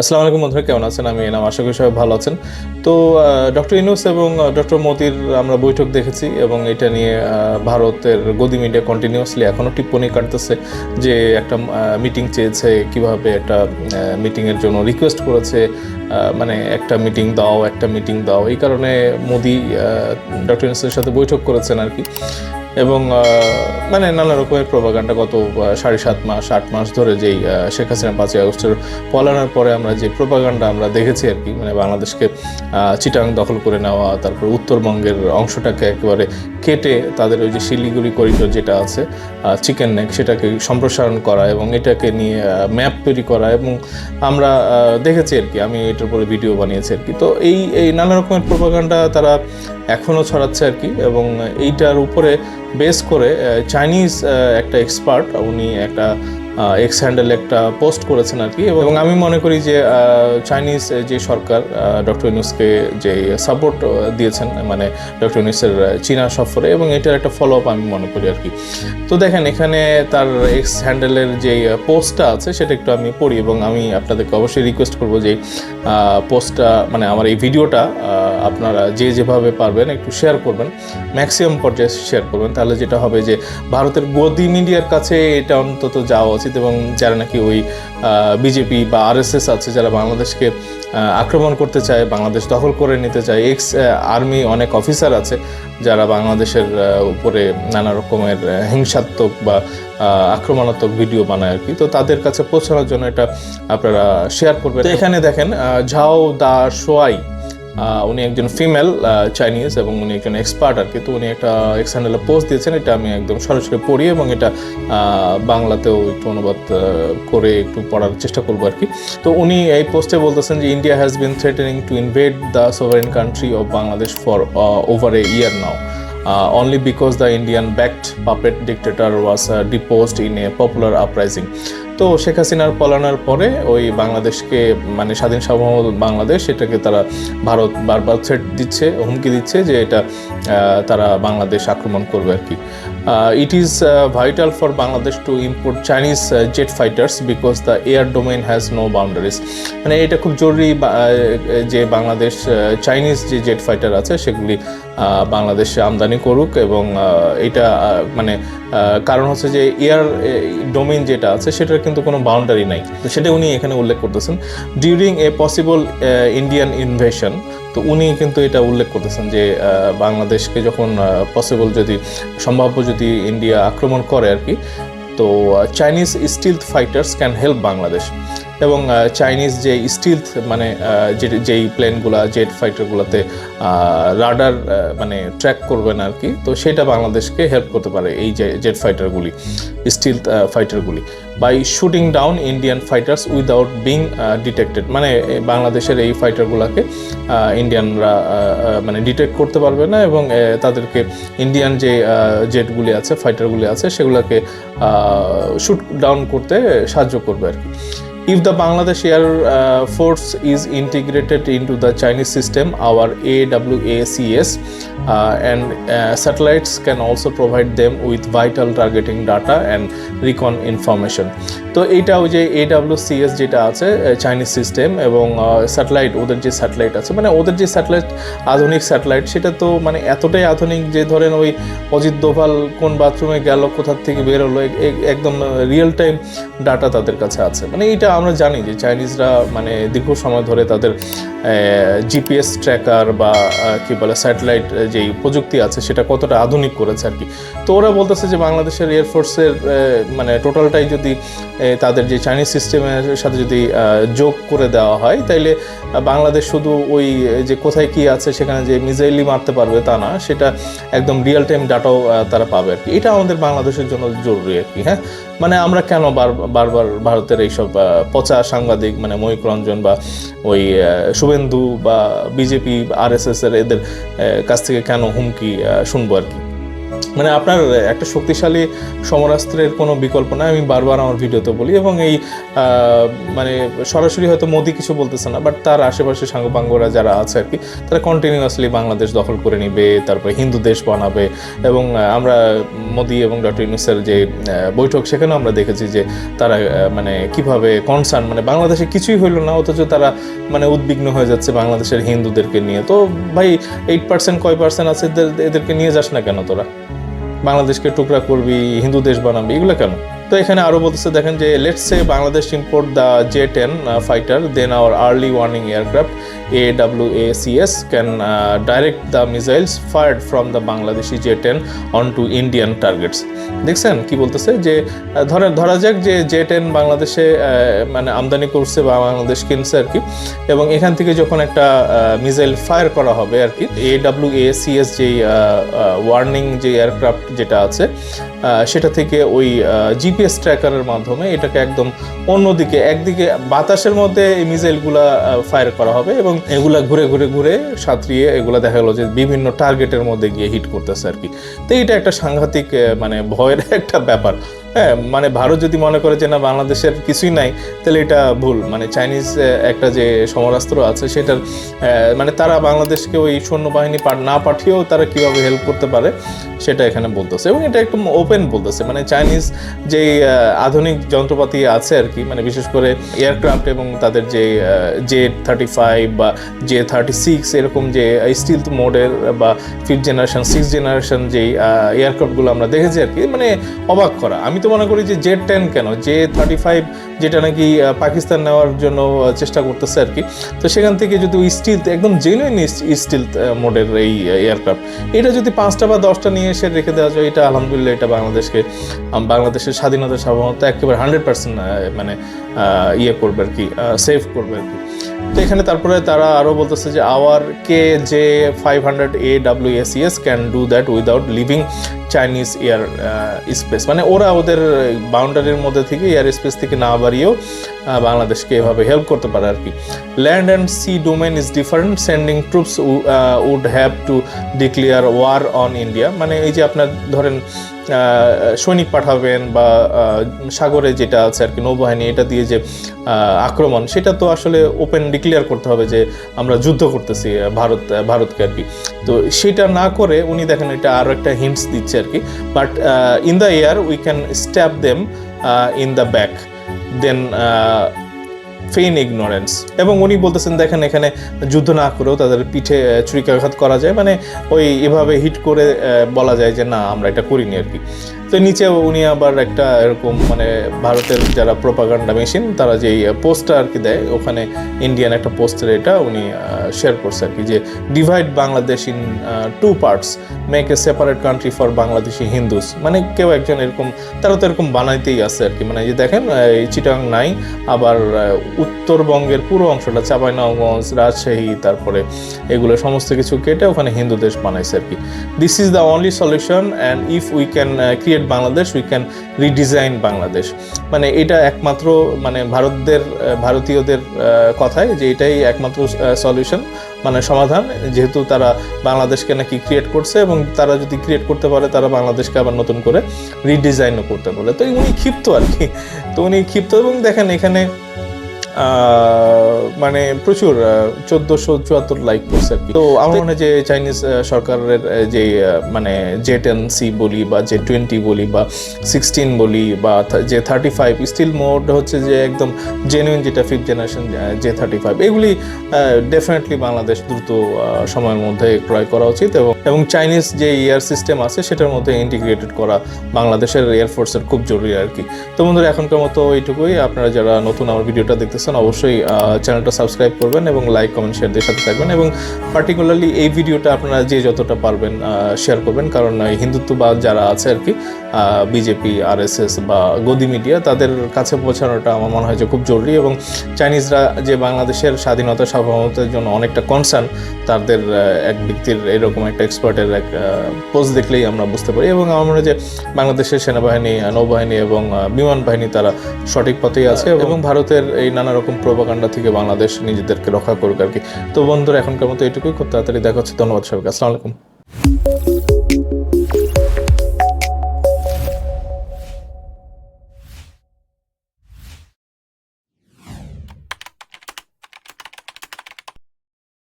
আসসালামু আলাইকুম বন্ধুরা, কেমন আছেন? আমি এনাম, আশা করি সবাই ভালো আছেন। তো ডক্টর ইনুস এবং ডক্টর মোদির আমরা বৈঠক দেখেছি এবং এটা নিয়ে ভারতের গদি মিডিয়া কন্টিনিউয়াসলি এখনও টিপ্পনি কাটতেছে যে একটা মিটিং চেয়েছে, কীভাবে একটা মিটিংয়ের জন্য রিকোয়েস্ট করেছে মানে একটা মিটিং দাও, একটা মিটিং দাও। এই কারণে মোদি ডক্টর ইনুসের সাথে বৈঠক করেছেন আর কি। এবং মানে নানা রকমের প্রভাগান্ডা গত সাড়ে সাত মাস, আট মাস ধরে যেই শেখ হাসিনা পাঁচই আগস্টের পলানোর পরে আমরা যে প্রভাগান্ডা আমরা দেখেছি আর কি মানে বাংলাদেশকে চিটাং দখল করে নেওয়া, তারপর উত্তরবঙ্গের অংশটাকে একেবারে কেটে তাদের ওই যে শিলিগুড়ি করিডোর যেটা আছে চিকেন নেক সেটাকে সম্প্রসারণ করা এবং এটাকে নিয়ে ম্যাপ তৈরি করা এবং আমরা দেখেছি আর কি, আমি এটার উপরে ভিডিও বানিয়েছি আর কি। তো এই এই নানা রকমের প্রভাগান্ডা তারা এখনও ছড়াচ্ছে আর কি এবং এইটার উপরে বেস করে চাইনিজ একটা এক্সপার্ট উনি একটা এক্স হ্যান্ডেল একটা পোস্ট করেছেন আর কি। এবং আমি মনে করি যে চাইনিজ যে সরকার ডক্টর ইউনুসকে যে সাপোর্ট দিয়েছেন মানে ডক্টর ইউনুসের চীনা সফরে, এবং এটার একটা ফলো আপ আমি মনে করি আর কি। তো দেখেন, এখানে তার এক্স হ্যান্ডেলের যে পোস্টটা আছে, সেটা একটু আমি পড়ি, এবং আমি আপনাদেরকে অবশ্যই রিকোয়েস্ট করব যে পোস্টটা মানে আমার এই ভিডিওটা আপনারা যে যেভাবে পারবেন একটু শেয়ার করবেন ম্যাক্সিমাম পর্যায়ে শেয়ার করবেন। তাহলে যেটা হবে যে, ভারতের গদি মিডিয়ার কাছে এটা অন্তত যাওয়া উচিত এবং যারা নাকি ওই বিজেপি বা আরএসএস আছে যারা বাংলাদেশকে আক্রমণ করতে চায় বাংলাদেশ দখল করে নিতে চায় এক্স আর্মি অনেক অফিসার আছে যারা বাংলাদেশের উপরে নানা রকমের হিংসাত্মক বা আক্রমণাত্মক ভিডিও বানায় আর কি। তো তাদের কাছে পৌঁছানোর জন্য এটা আপনারা শেয়ার করবেন। এখানে দেখেন ঝাও দা সোয়াই উনি একজন ফিমেল চাইনিজ এবং উনি একজন এক্সপার্ট আর কি তো উনি একটা এক্সটার্নাল পোস্ট দিয়েছেন এটা আমি একদম সরাসরি পড়ি এবং এটা বাংলাতেও একটু অনুবাদ করে একটু পড়ার চেষ্টা করব আর কি তো উনি এই পোস্টে বলতেছেন যে India has been threatening to invade the sovereign country of Bangladesh for over a year now uh, only because the Indian backed puppet dictator was uh, deposed in a popular uprising. তো শেখ হাসিনার পলানোর পরে ওই বাংলাদেশকে মানে স্বাধীন সভা বাংলাদেশ, সেটাকে তারা ভারত বারবার থ্রেট দিচ্ছে, হুমকি দিচ্ছে যে এটা তারা বাংলাদেশ আক্রমণ করবে আর কি। It is vital for Bangladesh to import Chinese jet fighters because the air domain has no boundaries মানে এটা খুব জরুরি যে বাংলাদেশ চাইনিজ যে জেট ফাইটার আছে, সেগুলি বাংলাদেশে আমদানি করুক এবং এটা মানে কারণ হচ্ছে যে এয়ার ডোমেন যেটা আছে, সেটার কিন্তু কোনো বাউন্ডারি নাই। সেটা উনি এখানে উল্লেখ করতেছেন। During a possible Indian invasion তো উনি কিন্তু এটা উল্লেখ করতেছেন যে বাংলাদেশকে যখন পসিবল যদি, সম্ভাব্য যদি ইন্ডিয়া আক্রমণ করে আর কি, তো Chinese stealth fighters can help Bangladesh এবং চাইনিজ যে স্টিলথ মানে যে, যেই প্লেনগুলো জেট ফাইটারগুলোতে রাডার মানে ট্র্যাক করবেন আর কি তো সেটা বাংলাদেশকে হেল্প করতে পারে এই যে জেট ফাইটারগুলি stealth ফাইটারগুলি by shooting down Indian fighters without being detected মানে বাংলাদেশের এই ফাইটারগুলোকে ইন্ডিয়ানরা মানে ডিটেক্ট করতে পারবে না এবং তাদেরকে ইন্ডিয়ান যে জেটগুলি আছে ফাইটারগুলি আছে, সেগুলোকে শুট ডাউন করতে সাহায্য করবে আর কি If the Bangladesh Air uh, Force is integrated into the Chinese system, our AWACS uh, and uh, satellites can also provide them with vital targeting data and recon information. তো এইটা ওই যে AWCS যেটা আছে চাইনিজ সিস্টেম এবং satellite ওদের যে satellite আছে মানে ওদের যে স্যাটেলাইট আধুনিক স্যাটেলাইট সেটা তো মানে এতটাই আধুনিক যে ধরেন ওই অজিত দোভাল কোন বাথরুমে গেল কোথার থেকে বের হলো এ- এ- একদম রিয়েল টাইম ডাটা তাদের কাছে আছে মানে এটা আমরা জানি যে চাইনিজরা মানে দীর্ঘ সময় ধরে তাদের জিপিএস ট্র্যাকার বা কি বলে, স্যাটেলাইট যেই প্রযুক্তি আছে সেটা কতটা আধুনিক করেছে আর কি। তো ওরা বলতেছে যে বাংলাদেশের এয়ারফোর্সের মানে টোটালটাই যদি তাদের যে চাইনিজ সিস্টেমের সাথে যদি যোগ করে দেওয়া হয়, তাইলে বাংলাদেশ শুধু ওই যে কোথায় কি আছে সেখানে যে মিজাইলি মারতে পারবে তা না, সেটা একদম রিয়েল টাইম ডাটাও তারা পাবে আর কি। এটা আমাদের বাংলাদেশের জন্য জরুরি আর কি হ্যাঁ? মানে আমরা কেন বার- বারবার ভারতের এইসব পচা সাংবাদিক মানে ময়ূক রঞ্জন বা ওই শুভেন্দু বা বিজেপি আর এর এদের কাছ থেকে কেন হুমকি শুনব আর কি? মানে আপনার একটা শক্তিশালী সমরাস্ত্রের কোনো বিকল্প নাই। আমি বারবার আমার ভিডিওতে বলি এবং এই মানে সরাসরি হয়তো মোদি কিছু বলতেছে না বাট তার আশেপাশে সাঙ্গপাঙ্গরা যারা আছে আর কি, তারা কন্টিনিউয়াসলি বাংলাদেশ দখল করে নিবে, তারপরে হিন্দু দেশ বানাবে এবং আমরা মোদি এবং ডক্টর ইউনুসের যে বৈঠক, সেখানেও আমরা দেখেছি যে তারা মানে কীভাবে কনসার্ন মানে বাংলাদেশে কিছুই হইল না, অথচ তারা মানে উদ্বিগ্ন হয়ে যাচ্ছে বাংলাদেশের হিন্দুদেরকে নিয়ে। তো ভাই এইট পার্সেন্ট কয় পার্সেন্ট আছে এদেরকে নিয়ে যাস না কেন তোরা? বাংলাদেশকে টুকরা করবি হিন্দু দেশ বানাবি এগুলো কেন? তো এখানে আরও বলতেছে দেখেন যে let's say Bangladesh import the J ten fighter then our early warning aircraft A W A C S can direct the missiles fired from the Bangladeshi J ten on to Indian targets দেখছেন কি বলতেছে? যে আহ, ধরে ধরা যাক যে J ten বাংলাদেশে মানে আমদানি করছে বা বাংলাদেশ কিনছে আর কি এবং এখান থেকে যখন একটা মিসাইল ফায়ার করা হবে আর কি A W A C S যেই ওয়ার্নিং যে এয়ারক্রাফট যেটা আছে সেটা থেকে ওই জিপিএস ট্র্যাকারের মাধ্যমে এটাকে একদম অন্যদিকে, একদিকে বাতাসের মধ্যে এই মিসাইলগুলা ফায়ার করা হবে এবং এগুলা ঘুরে ঘুরে ঘুরে সাঁতরিয়ে এগুলা দেখা গেলো যে বিভিন্ন টার্গেটের মধ্যে গিয়ে হিট করতেছে আর কি। তো এটা একটা সাংঘাতিক মানে ভয়ের একটা ব্যাপার। হ্যাঁ মানে ভারত যদি মনে করে যে না, বাংলাদেশের কিছুই নাই, তাহলে এটা ভুল। মানে চাইনিজ একটা যে সমরাস্ত্র আছে, সেটার মানে তারা বাংলাদেশকে ওই সৈন্যবাহিনী না পাঠিয়েও তারা কীভাবে হেল্প করতে পারে, সেটা এখানে বলতেছে। এবং এটা একদম ওপেন বলতেছে। মানে চাইনিজ যে আধুনিক যন্ত্রপাতি আছে আর কি মানে বিশেষ করে এয়ারক্রাফট এবং তাদের যে জে থার্টি ফাইভ বা জে থার্টি সিক্স এরকম যে স্টিল মোডের বা ফিফথ জেনারেশন সিক্স জেনারেশন যেই এয়ারক্রাফটগুলো আমরা দেখেছি আর কি মানে অবাক করা। আমি তো মনে করি যে জে টেন কেন? জে থার্টি ফাইভ যেটা নাকি পাকিস্তান নেওয়ার জন্য চেষ্টা করতেছে আর কি। তো সেখান থেকে যদি ওই স্টিল একদম জেনুইন স্টিল মোডের এই এয়ারক্রাফট এটা যদি পাঁচটা বা দশটা নিয়ে এসে রেখে দেওয়া যায়, এটা আলহামদুলিল্লাহ এটা বাংলাদেশকে বাংলাদেশের স্বাধীনতা সাধারণত একেবারে হান্ড্রেড পার্সেন্ট মানে ইয়ে করবে আর কি সেভ করবে আর কি। তো এখানে তারপরে তারা আরও বলতেছে যে our K J five hundred A W S S can do that without leaving Chinese air space মানে ওরা ওদের বাউন্ডারির মধ্যে থেকে এয়ার স্পেস থেকে না বাড়িয়েও বাংলাদেশকে এভাবে হেল্প করতে পারে আর কি। Land and sea domain is different sending troops would have to declare war on India মানে এই যে আপনার ধরেন সৈনিক পাঠাবেন বা সাগরে যেটা আছে আর কি নৌবাহিনী, এটা দিয়ে যে আক্রমণ, সেটা তো আসলে ওপেন ডিক্লেয়ার করতে হবে যে, আমরা যুদ্ধ করতেছি ভারত ভারতকে আর কি। তো সেটা না করে উনি দেখেন এটা আরও একটা হিন্টস দিচ্ছে আর কি। But in the air we can stab them in the back then feign ignorance এবং উনি বলতেছেন, দেখেন, এখানে যুদ্ধ না করেও তাদের পিঠে ছুরিকাঘাত করা যায়। মানে ওই এভাবে হিট করে বলা যায় যে, না, আমরা এটা করিনি আর কি তো নিচে উনি আবার একটা এরকম মানে ভারতের যারা প্রোপাগান্ডা মেশিন তারা যেই পোস্টটা আর কি দেয়, ওখানে ইন্ডিয়ান একটা পোস্টার এটা উনি শেয়ার করছে আর কি যে divide Bangladesh in two parts make a separate country for Bangladeshi Hindus মানে কেউ একজন এরকম, তারা তো এরকম বানাইতেই আছে আর কি। মানে যে দেখেন এই চিটাং নাই আবার উত্তরবঙ্গের পুরো অংশটা চাঁপাইনবাবগঞ্জ রাজশাহী তারপরে এগুলো সমস্ত কিছু কেটে ওখানে হিন্দু দেশ বানাইছে আর কি। This is the only solution and if we can create Bangladesh we can redesign Bangladesh. মানে এটা একমাত্র মানে ভারতদের ভারতীয়দের কথায় যে এটাই একমাত্র সলিউশন মানে সমাধান। যেহেতু তারা বাংলাদেশকে নাকি ক্রিয়েট করছে এবং তারা যদি ক্রিয়েট করতে পারে, তারা বাংলাদেশকে আবার নতুন করে রিডিজাইনও করতে বলে তো উনি ক্ষিপ্ত আর কি। তো উনি ক্ষিপ্ত এবং দেখেন এখানে মানে প্রচুর চোদ্দোশো চুয়াত্তর লাইক করছে তো আমার মনে যে চাইনিজ সরকারের যে মানে জে টেন সি বলি বা জে টোয়েন্টি বলি বা সিক্সটিন বলি বা যে থার্টি ফাইভ স্টিল মোড হচ্ছে যে একদম জেনুইন যেটা fifth generation J thirty five এগুলি ডেফিনেটলি বাংলাদেশ দ্রুত সময়ের মধ্যে ক্রয় করা উচিত এবং এবং চাইনিজ যে এয়ার সিস্টেম আছে সেটার মধ্যে ইন্টিগ্রেটেড করা বাংলাদেশের এয়ারফোর্সের খুব জরুরি আর কি। তো বন্ধুরা, এখনকার মতো এইটুকুই। আপনারা যারা নতুন আমার ভিডিওটা দেখতেছেন অবশ্যই চ্যানেলটা সাবস্ক্রাইব করবেন এবং লাইক কমেন্ট শেয়ার দিয়ে সাথে থাকবেন এবং পার্টিকুলারলি এই ভিডিওটা আপনারা যে যতটা পারবেন শেয়ার করবেন। কারণ হিন্দুত্ববাদ যারা আছে আর কি বিজেপি আরএসএস বা গদি মিডিয়া তাদের কাছে পৌঁছানোটা আমার মনে হয় যে খুব জরুরি এবং চাইনিজরা যে বাংলাদেশের স্বাধীনতা সার্বভৌমত্বের জন্য অনেকটা কনসার্ন তাদের এক ব্যক্তির এরকম একটা এক্সপার্টের এক পোস্ট দেখলেই আমরা বুঝতে পারি এবং আমার মনে হয় যে বাংলাদেশের সেনাবাহিনী নৌবাহিনী এবং বিমান বাহিনী তারা সঠিক পথেই আছে এবং ভারতের এই নানা রকম প্রভাকাণ্ড থেকে বাংলাদেশ নিজেদেরকে রক্ষা করুক আর কি। তো বন্ধুরা, এখনকার মতো এটুকুই। খুব তাড়াতাড়ি দেখা হচ্ছে। ধন্যবাদ সবাইকে। আসসালামু আলাইকুম।